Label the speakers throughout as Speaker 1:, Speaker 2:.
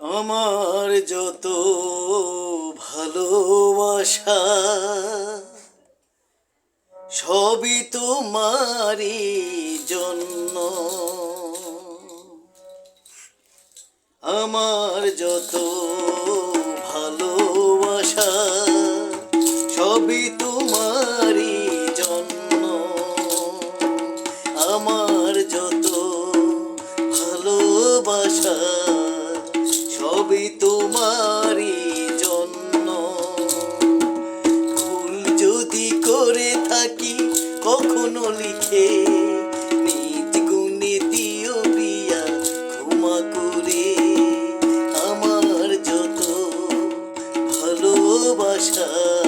Speaker 1: আমার যত ভালোবাসা, সবই তোমারই জন্য। আমার যত ভালোবাসা, সবই তোমারই জন্য। আমার যত ভালোবাসা ভালোবাসা সবই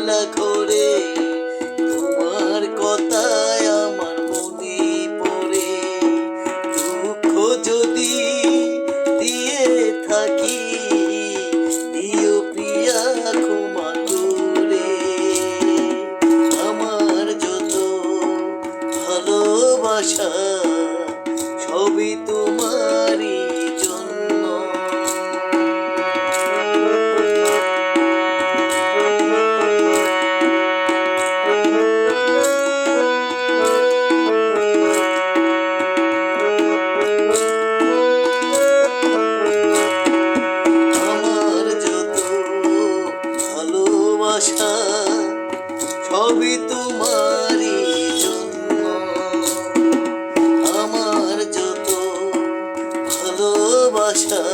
Speaker 1: একলা ঘরে তোমার কথায় আমার মনে পড়ে। দুঃখ যদি দিয়ে থাকি দিও প্রিয়া ক্ষমা করে। আমার যত ভালোবাসা আশা সবই তোমারই আমার যত ভালোবাসা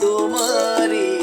Speaker 1: তোমারই